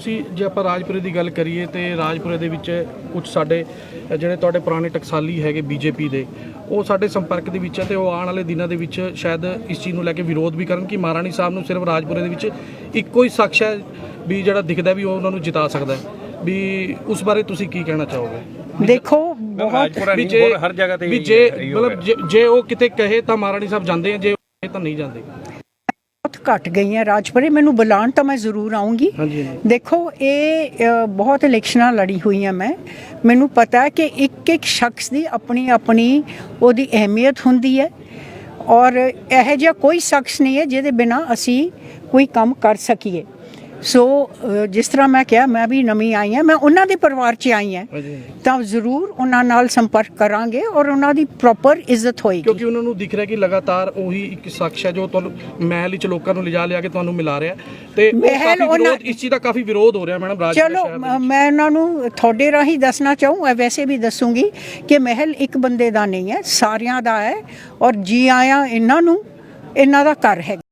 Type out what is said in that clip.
ਤੁਸੀਂ ਜੇ ਆਪਾਂ ਰਾਜਪੁਰੇ ਦੀ ਗੱਲ ਕਰੀਏ ਤੇ ਰਾਜਪੁਰੇ ਦੇ ਵਿੱਚ ਕੁਝ ਸਾਡੇ ਜਿਹੜੇ ਤੁਹਾਡੇ ਪੁਰਾਣੇ ਟਕਸਾਲੀ ਹੈਗੇ ਬੀਜੇਪੀ ਦੇ ਉਹ ਸਾਡੇ ਸੰਪਰਕ ਦੇ ਵਿੱਚ ਹੈ ਤੇ ਉਹ ਆਉਣ ਵਾਲੇ ਦਿਨਾਂ ਦੇ ਵਿੱਚ ਸ਼ਾਇਦ ਇਸ ਚੀਜ਼ ਨੂੰ ਲੈ ਕੇ ਵਿਰੋਧ ਵੀ ਕਰਨ ਕਿ ਮਹਾਰਾਣੀ ਸਾਹਿਬ ਨੂੰ ਸਿਰਫ ਰਾਜਪੁਰੇ ਦੇ ਵਿੱਚ ਇੱਕੋ ਹੀ ਸ਼ਖਸ ਹੈ ਵੀ ਜਿਹੜਾ ਦਿਖਦਾ ਵੀ ਉਹ ਉਹਨਾਂ ਨੂੰ ਜਿਤਾ ਸਕਦਾ ਹੈ। ਵੀ ਉਸ ਬਾਰੇ ਤੁਸੀਂ ਕੀ ਕਹਿਣਾ ਚਾਹੋਗੇ? ਦੇਖੋ ਬਹੁਤ ਰਾਜਪੁਰਾ ਵੀ ਜੇ ਹੋਰ ਜਗ੍ਹਾ ਤੇ ਵੀ ਜੇ ਮਤਲਬ ਜੇ- ਉਹ ਕਿਤੇ ਕਹੇ ਤਾਂ ਮਹਾਰਾਣੀ ਸਾਹਿਬ ਜਾਂਦੇ ਆ ਜੇ ਤਾਂ ਨਹੀਂ ਜਾਂਦੇ। ਘਟ ਗਈਆਂ ਰਾਜਪੁਰੇ ਮੈਨੂੰ ਬੁਲਾਉਣ ਤਾਂ ਮੈਂ ਜ਼ਰੂਰ ਆਉਂਗੀ ਦੇਖੋ ਇਹ ਅ, ਬਹੁਤ ਇਲੈਕਸ਼ਨਾਂ ਲੜੀ ਹੋਈਆਂ ਮੈਂ। ਮੈਨੂੰ ਪਤਾ ਹੈ ਕਿ ਇੱਕ ਇੱਕ ਸ਼ਖਸ ਦੀ ਆਪਣੀ ਆਪਣੀ ਉਹਦੀ ਅਹਿਮੀਅਤ ਹੁੰਦੀ ਹੈ। ਔਰ ਇਹ ਜਿਹਾ ਕੋਈ ਸ਼ਖਸ ਨਹੀਂ ਹੈ ਜਿਹਦੇ ਬਿਨਾ ਅਸੀਂ ਕੋਈ ਕੰਮ ਕਰ ਸਕੀਏ। ਸੋ ਜਿਸ ਤਰ੍ਹਾਂ ਮੈਂ ਕਿਹਾ ਮੈਂ ਵੀ ਨਵੀਂ ਆਈ ਹਾਂ ਮੈਂ ਉਹਨਾਂ ਦੇ ਪਰਿਵਾਰ 'ਚ ਆਈ ਹਾਂ। ਤਾਂ ਜ਼ਰੂਰ ਉਹਨਾਂ ਨਾਲ ਸੰਪਰਕ ਕਰਾਂਗੇ ਔਰ ਉਹਨਾਂ ਦੀ ਪ੍ਰੋਪਰ ਇੱਜ਼ਤ ਹੋਏਗੀ। ਕਿਉਂਕਿ ਉਹਨਾਂ ਨੂੰ ਦਿਖ ਰਿਹਾ ਕਿ ਲਗਾਤਾਰ ਉਹੀ ਇੱਕ ਸ਼ਖਸ ਹੈ ਜੋ ਤੁਹਾਨੂੰ ਮਹਿਲ ਵਿੱਚ ਲੋਕਾਂ ਨੂੰ ਲਿਜਾ ਲਿਆ ਕੇ ਤੁਹਾਨੂੰ ਮਿਲਾ ਰਿਹਾ। ਤੇ ਮਹਿਲ ਉਹਨਾਂ- ਇਸ ਚੀਜ਼ ਦਾ ਕਾਫੀ ਵਿਰੋਧ ਹੋ ਰਿਹਾ ਮੈਡਮ ਰਾਜ ਚਲੋ ਮ- ਉਹਨਾਂ ਨੂੰ ਤੁਹਾਡੇ ਰਾਹੀਂ ਦੱਸਣਾ ਚਾਹੂੰ ਮੈਂ ਵੈਸੇ ਵੀ ਦੱਸੂਗੀ ਕਿ ਮਹਿਲ ਇੱਕ ਬੰਦੇ ਦਾ ਨਹੀਂ ਹੈ ਸਾਰਿਆਂ ਦਾ ਹੈ ਔਰ ਜੀ ਆਇਆਂ ਇਹਨਾਂ ਨੂੰ ਇਹਨਾਂ ਦਾ ਘਰ ਹੈ